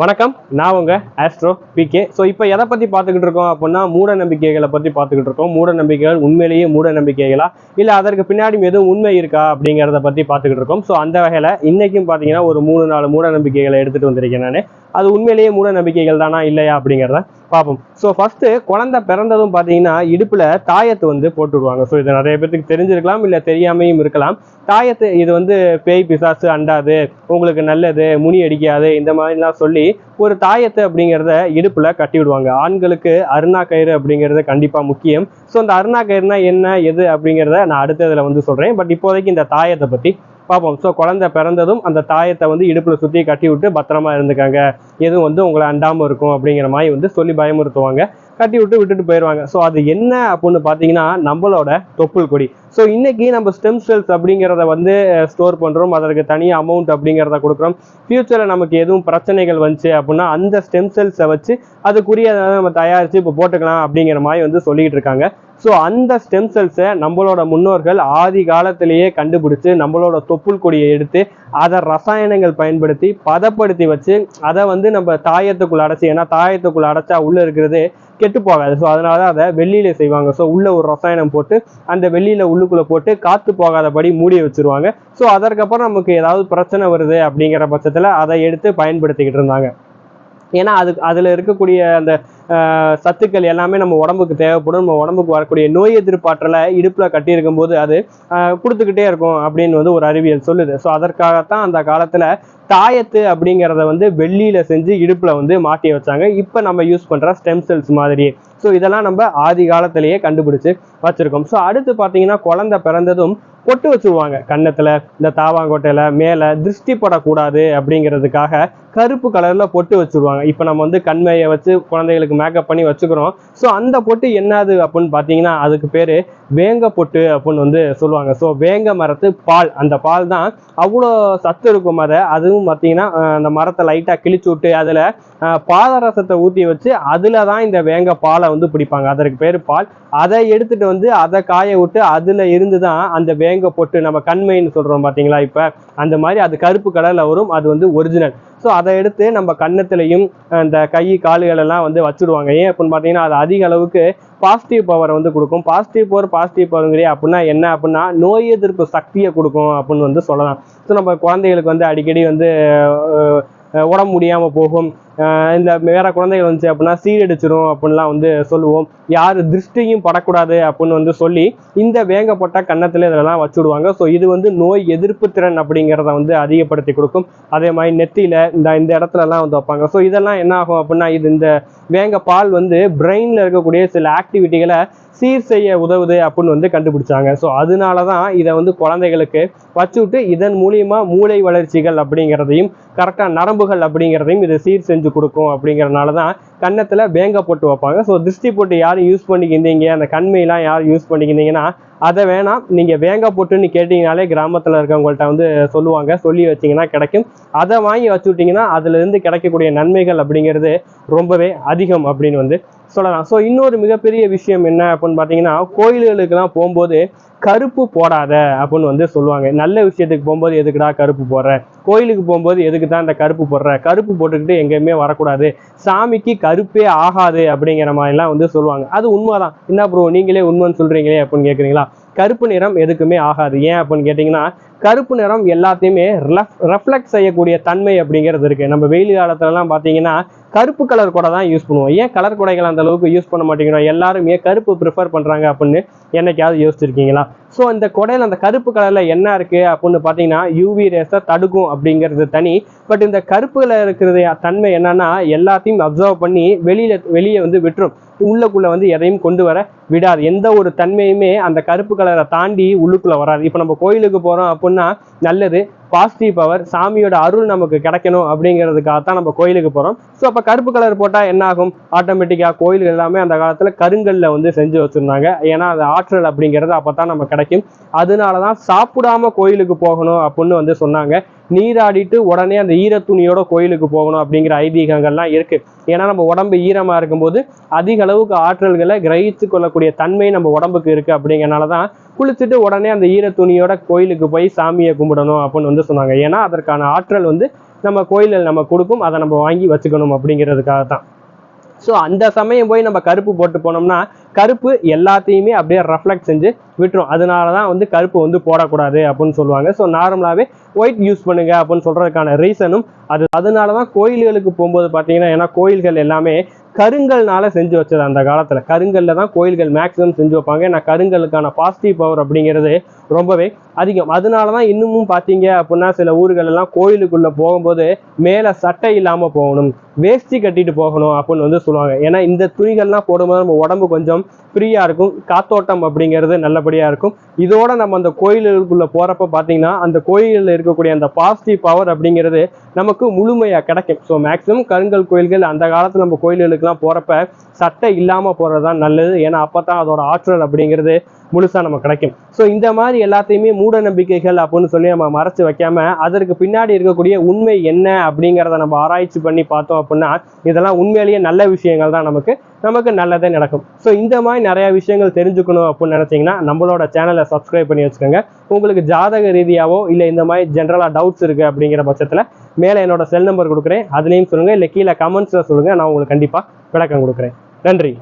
வணக்கம். நான் உங்க ஆஸ்ட்ரோ பிகே ஸோ இப்போ எதை பற்றி பார்த்துக்கிட்டு இருக்கோம் அப்படின்னா மூட நம்பிக்கைகளை பற்றி பார்த்துக்கிட்டு இருக்கோம். மூட நம்பிக்கைகள் உண்மையிலேயே மூட நம்பிக்கைகளா? இல்லை அதற்கு பின்னாடி எதுவும் உண்மை இருக்கா அப்படிங்கிறத பற்றி பார்த்துக்கிட்டு இருக்கோம். ஸோ அந்த வகையில் இன்னைக்கும் பார்த்தீங்கன்னா ஒரு மூணு நாலு மூட நம்பிக்கைகளை எடுத்துகிட்டு வந்திருக்கேன் நான். அது உண்மையிலேயே மூட நம்பிக்கைகள் தானா இல்லையா அப்படிங்கிறத பார்ப்போம். ஸோ ஃபஸ்ட்டு குழந்தை பிறந்ததும் பார்த்தீங்கன்னா இடுப்பில் தாயத்து வந்து போட்டுவிடுவாங்க ஸோ இது நிறைய பேருக்கு தெரிஞ்சிருக்கலாம் இல்லை தெரியாமையும் இருக்கலாம். தாயத்து இது வந்து பேய் பிசாசு அண்டாது உங்களுக்கு நல்லது முனி அடிக்காது இந்த மாதிரிலாம் சொல்லி ஒரு தாயத்து அப்படிங்கிறத இடுப்பில் கட்டி விடுவாங்க ஆண்களுக்கு அருணா கயிறு அப்படிங்கிறது கண்டிப்பாக முக்கியம். ஸோ அந்த அருணா கயிறுனா என்ன எது அப்படிங்கிறத நான் அடுத்ததில் வந்து சொல்கிறேன் பட் இப்போதைக்கு இந்த தாயத்தை பற்றி பார்ப்போம் ஸோ குழந்தை பிறந்ததும் அந்த தாயத்தை வந்து இடுப்பில் சுற்றி கட்டி விட்டு பத்திரமா இருந்துக்காங்க. எதுவும் வந்து உங்களை அண்டாமல் இருக்கும் அப்படிங்கிற மாதிரி வந்து சொல்லி பயமுறுத்துவாங்க. கட்டி விட்டு விட்டுட்டு போயிடுவாங்க ஸோ அது என்ன அப்படின்னு பார்த்தீங்கன்னா நம்மளோட தொப்புள் கொடி. ஸோ இன்னைக்கு நம்ம ஸ்டெம் செல்ஸ் அப்படிங்கிறத வந்து ஸ்டோர் பண்ணுறோம் அதற்கு தனி அமௌண்ட் அப்படிங்கிறத கொடுக்குறோம். ஃபியூச்சரில் நமக்கு எதுவும் பிரச்சனைகள் வந்துச்சு அப்படின்னா அந்த ஸ்டெம் செல்ஸை வச்சு அதுக்குரிய நம்ம தயாரித்து இப்போ போட்டுக்கலாம் அப்படிங்கிற மாதிரி வந்து சொல்லிக்கிட்டு இருக்காங்க. ஸோ அந்த ஸ்டெம் செல்ஸை நம்மளோட முன்னோர்கள் ஆதி காலத்திலேயே கண்டுபிடிச்சு நம்மளோட தொப்புள் கொடியை எடுத்து அதை ரசாயனங்கள் பயன்படுத்தி பதப்படுத்தி வச்சு அதை வந்து நம்ம தாயத்துக்குள்ள அடைச்சி ஏன்னா தாயத்துக்குள்ள அடைச்சா உள்ள இருக்கிறது கெட்டு போகாது. ஸோ அதனால தான் அதை வெள்ளியில செய்வாங்க. ஸோ உள்ள ஒரு ரசாயனம் போட்டு அந்த வெளியில உள்ளுக்குள்ள போட்டு காத்து போகாதபடி மூடி வச்சிருவாங்க. ஸோ அதற்கப்புறம் நமக்கு ஏதாவது பிரச்சனை வருது அப்படிங்கிற பட்சத்தில் அதை எடுத்து பயன்படுத்திக்கிட்டு இருந்தாங்க. ஏன்னா அது அதில் இருக்கக்கூடிய அந்த சத்துக்கள் எல்லாமே நம்ம உடம்புக்கு தேவைப்படும். நம்ம உடம்புக்கு வரக்கூடிய நோய் எதிர்ப்பாற்றலை இடுப்பில் கட்டியிருக்கும் போது அது கொடுத்துக்கிட்டே இருக்கும் அப்படின்னு வந்து ஒரு அறிவியல் சொல்லுது. ஸோ அதற்காகத்தான் அந்த காலத்தில் தாயத்து அப்படிங்கிறத வந்து வெள்ளியில செஞ்சு இடுப்புல வந்து மாட்டி வச்சாங்க. இப்போ நம்ம யூஸ் பண்ற ஸ்டெம் செல்ஸ் மாதிரியே ஸோ இதெல்லாம் நம்ம ஆதி காலத்திலேயே கண்டுபிடிச்சு வச்சிருக்கோம். ஸோ அடுத்து பார்த்தீங்கன்னா குழந்தை பிறந்ததும் பொட்டு வச்சுருவாங்க. கன்னத்தில் இந்த தாவாங்கோட்டையில் மேலே திருஷ்டி படக்கூடாது அப்படிங்கிறதுக்காக கருப்பு கலரில் பொட்டு வச்சுருவாங்க. இப்போ நம்ம வந்து கண்மையை வச்சு குழந்தைகளுக்கு மேக்கப் பண்ணி வச்சுக்கிறோம். ஸோ அந்த பொட்டு என்னது அப்படின்னு பார்த்தீங்கன்னா அதுக்கு பேர் வேங்க பொட்டு அப்படின்னு வந்து சொல்லுவாங்க. ஸோ வேங்க மரத்து பால். அந்த பால் தான் அவ்வளோ சத்து இருக்கும் அதை. அதுவும் பார்த்தீங்கன்னா அந்த மரத்தை லைட்டாக கிழிச்சு விட்டு அதில் பாதரசத்தை ஊற்றி வச்சு அதில் தான் இந்த வேங்க பாலை வந்து பிடிப்பாங்க. அதற்கு பேர் பால். அதை எடுத்துட்டு வந்து அதை காய விட்டு அதில் இருந்து தான் அந்த வேங்க பொட்டு நம்ம கண்மைன்னு சொல்கிறோம் பார்த்தீங்களா இப்போ? அந்த மாதிரி அது கருப்பு கலரில் வரும். அது வந்து ஒரிஜினல் ஸோ அதை எடுத்து நம்ம கன்னத்துலையும் அந்த கை கால்களெல்லாம் வந்து வச்சுடுவாங்க. ஏன் அப்படின்னு பார்த்தீங்கன்னா அது அதிக அளவுக்கு பாசிட்டிவ் பவரை வந்து கொடுக்கும். பாசிட்டிவ் பவர் பாசிட்டிவ் பவருங்கிறிய அப்படின்னா என்ன அப்படின்னா நோய் எதிர்ப்பு சக்தியை கொடுக்கும் அப்படின்னு வந்து சொல்லலாம். ஸோ நம்ம குழந்தைகளுக்கு வந்து அடிக்கடி வந்து உடம்பு முடியாமல் போகும். இந்த வேற குழந்தைகள் வந்துச்சு அப்படின்னா சீரடிச்சிரும் அப்படின்லாம் வந்து சொல்லுவோம். யார் திருஷ்டியும் படக்கூடாது அப்படின்னு வந்து சொல்லி இந்த வேங்கப்பட்ட கன்னத்தில் இதெல்லாம் வச்சுடுவாங்க. ஸோ இது வந்து நோய் எதிர்ப்பு திறன் அப்படிங்கிறத வந்து அதிகப்படுத்தி கொடுக்கும். அதே மாதிரி நெத்தியில் இந்த இந்த இடத்துலலாம் வந்து வைப்பாங்க. ஸோ இதெல்லாம் என்ன ஆகும் அப்படின்னா இது இந்த வேங்க பால் வந்து பிரெயினில் இருக்கக்கூடிய சில ஆக்டிவிட்டிகளை சீர் செய்ய உதவுது அப்படின்னு வந்து கண்டுபிடிச்சாங்க. ஸோ அதனால தான் இதை வந்து குழந்தைகளுக்கு வச்சுவிட்டு இதன் மூலியமாக மூளை வளர்ச்சிகள் அப்படிங்கிறதையும் கரெக்டாக நரம்புகள் அப்படிங்கிறதையும் இதை சீர் செஞ்சு கொடுக்கும் அப்படிங்கிறனால தான் கன்னத்தில் வேங்க போட்டு வைப்பாங்க. ஸோ திருஷ்டி போட்டு யாரும் யூஸ் பண்ணிக்கிந்தீங்க? அந்த கண்மையெல்லாம் யார் யூஸ் பண்ணிக்கிந்தீங்கன்னா அதை வேணாம். நீங்கள் வேங்க போட்டுன்னு கேட்டிங்கனாலே கிராமத்தில் இருக்கவங்கள்ட்ட வந்து சொல்லுவாங்க. சொல்லி வச்சிங்கன்னா கிடைக்கும். அதை வாங்கி வச்சுவிட்டிங்கன்னா அதுலேருந்து கிடைக்கக்கூடிய நன்மைகள் அப்படிங்கிறது ரொம்பவே அதிகம் அப்படின்னு வந்து சொல்லலாம். ஸோ இன்னொரு மிகப்பெரிய விஷயம் என்ன அப்படின்னு பார்த்தீங்கன்னா கோயில்களுக்கெல்லாம் போகும்போது கருப்பு போடாத அப்படின்னு வந்து சொல்லுவாங்க. நல்ல விஷயத்துக்கு போகும்போது எதுக்குடா கருப்பு போடுற? கோயிலுக்கு போகும்போது எதுக்கு தான் இந்த கருப்பு போடுற? கருப்பு போட்டுக்கிட்டு எங்கேயுமே வரக்கூடாது. சாமிக்கு கருப்பே ஆகாது அப்படிங்கிற மாதிரிலாம் வந்து சொல்லுவாங்க. அது உண்மைதான். என்ன ப்ரோ நீங்களே உண்மைன்னு சொல்றீங்களே அப்படின்னு கேட்குறீங்களா கருப்பு நிறம் எதுக்குமே ஆகாது. ஏன் அப்படின்னு கேட்டிங்கன்னா கருப்பு நிறம் எல்லாத்தையுமே ரெஃப்ளெக்ட் செய்யக்கூடிய தன்மை அப்படிங்கிறது இருக்கு. நம்ம வெயில் காலத்துலலாம் பார்த்தீங்கன்னா கருப்பு கலர் கூட தான் யூஸ் பண்ணுவோம். ஏன் கலர் கொடைகள் அந்த அளவுக்கு யூஸ் பண்ண மாட்டேங்கிறோம்? எல்லாருமே கருப்பு ப்ரிஃபர் பண்றாங்க அப்படின்னு என்னைக்காவது யோசிச்சிருக்கீங்களா? ஸோ இந்த குடையில் அந்த கருப்பு கலர்ல என்ன இருக்கு அப்படின்னு பார்த்தீங்கன்னா யூவி ரேஸை தடுக்கும் அப்படிங்கிறது தனி. பட் இந்த கருப்புல இருக்கிறது தன்மை என்னன்னா எல்லாத்தையும் அப்சர்வ் பண்ணி வெளியில் வெளியே வந்து விட்டுரும். உள்ளக்குள்ளே வந்து எதையும் கொண்டு வர விடாது. எந்த ஒரு தன்மையுமே அந்த கருப்பு கலரை தாண்டி உள்ளுக்குள்ள வராது. இப்போ நம்ம கோயிலுக்கு போறோம் அப்படின்னா நல்லது பாசிட்டிவ் பவர் சாமியோட அருள் நமக்கு கிடைக்கணும் அப்படிங்கிறதுக்காக தான் நம்ம கோயிலுக்கு போறோம். ஸோ அப்போ கருப்பு கலர் போட்டால் என்ன ஆகும் ஆட்டோமேட்டிக்காக கோயில்கள் எல்லாமே அந்த காலத்தில் கருங்கல்ல வந்து செஞ்சு வச்சிருந்தாங்க. ஏன்னா அது ஆற்றல் அப்படிங்கிறது அப்போ தான் நம்ம கிடைக்கும். அதனால தான் சாப்பிடாம கோயிலுக்கு போகணும் அப்படின்னு வந்து சொன்னாங்க. நீராடிட்டு உடனே அந்த ஈரத்துணியோட கோயிலுக்கு போகணும் அப்படிங்கிற ஐதீகங்கள்லாம் இருக்கு. ஏன்னா நம்ம உடம்பு ஈரமா இருக்கும்போது அதிக அளவுக்கு ஆற்றல்களை கிரகித்து கொள்ளக்கூடிய தன்மை நம்ம உடம்புக்கு இருக்கு அப்படிங்கிறனால தான் குளிச்சுட்டு உடனே அந்த ஈர துணியோட கோயிலுக்கு போய் சாமியை கும்பிடணும் அப்படின்னு வந்து சொன்னாங்க. ஏன்னா அதற்கான ஆற்றல் வந்து நம்ம கோயிலில் நம்ம கொடுக்கும். அதை நம்ம வாங்கி வச்சுக்கணும் அப்படிங்கிறதுக்காக தான். ஸோ அந்த சமயம் போய் நம்ம கருப்பு போட்டு போனோம்னா கருப்பு எல்லாத்தையுமே அப்படியே ரெஃப்ளெக்ட் செஞ்சு விட்டுரும். அதனால தான் வந்து கருப்பு வந்து போடக்கூடாது அப்படின்னு சொல்லுவாங்க. ஸோ நார்மலாகவே ஒயிட் யூஸ் பண்ணுங்க அப்படின்னு சொல்கிறதுக்கான ரீசனும் அது. அதனால தான் கோயில்களுக்கு போகும்போது பார்த்தீங்கன்னா ஏன்னா கோயில்கள் எல்லாமே கருங்கல்னால செஞ்சு வச்சது அந்த காலத்தில். கருங்கல்ல தான் கோயில்கள் மேக்ஸிமம் செஞ்சு வைப்பாங்க. ஏன்னா கருங்கலுக்கான பாசிட்டிவ் பவர் அப்படிங்கிறது ரொம்பவே அதிகம். அதனால தான் இன்னமும் பார்த்தீங்க அப்படின்னா சில ஊர்கள் எல்லாம் கோயிலுக்குள்ள போகும்போது மேலே சட்டை இல்லாமல் போகணும். வேஷ்டி கட்டிட்டு போகணும் அப்படின்னு வந்து சொல்லுவாங்க. ஏன்னா இந்த துணிகள்லாம் போடும்போது நம்ம உடம்பு கொஞ்சம் ஃப்ரீயாக இருக்கும். காத்தோட்டம் அப்படிங்கிறது நல்லபடியாக இருக்கும். இதோட நம்ம அந்த கோயிலுக்குள்ள போகிறப்ப பார்த்தீங்கன்னா அந்த கோயிலில் இருக்கக்கூடிய அந்த பாசிட்டிவ் பவர் அப்படிங்கிறது நமக்கு முழுமையாக கிடைக்கும். ஸோ மேக்ஸிமம் கருங்கல் கோயில்கள் அந்த காலத்தில் நம்ம கோயில்களுக்குலாம் போகிறப்ப சட்டை இல்லாமல் போகிறது தான் நல்லது. ஏன்னா அப்போ தான் அதோட ஆற்றல் அப்படிங்கிறது முழுசாக நம்ம கிடைக்கும். ஸோ இந்த மாதிரி எல்லாத்தையுமே மூட நம்பிக்கைகள் அப்படின்னு சொல்லி நம்ம மறைச்சு வைக்காம அதற்கு பின்னாடி இருக்கக்கூடிய உண்மை என்ன அப்படிங்கிறத நம்ம ஆராய்ச்சி பண்ணி பார்த்தோம் அப்படின்னா இதெல்லாம் உண்மையிலேயே நல்ல விஷயங்கள் தான் நமக்கு நமக்கு நல்லதே நடக்கும். ஸோ இந்த மாதிரி நிறைய விஷயங்கள் தெரிஞ்சுக்கணும் அப்படின்னு நினச்சிங்கன்னா நம்மளோட சேனலை சப்ஸ்கிரைப் பண்ணி வச்சுக்கோங்க. உங்களுக்கு ஜாதக ரீதியாவோ இல்லை இந்த மாதிரி ஜென்ரலாக டவுட்ஸ் இருக்குது அப்படிங்கிற பட்சத்தில் மேலே என்னோட செல் நம்பர் கொடுக்குறேன். அதுலேயும் சொல்லுங்கள் இல்லை கீழே கமெண்ட்ஸில் சொல்லுங்கள் நான் உங்களுக்கு கண்டிப்பாக விளக்கம் கொடுக்குறேன். நன்றி.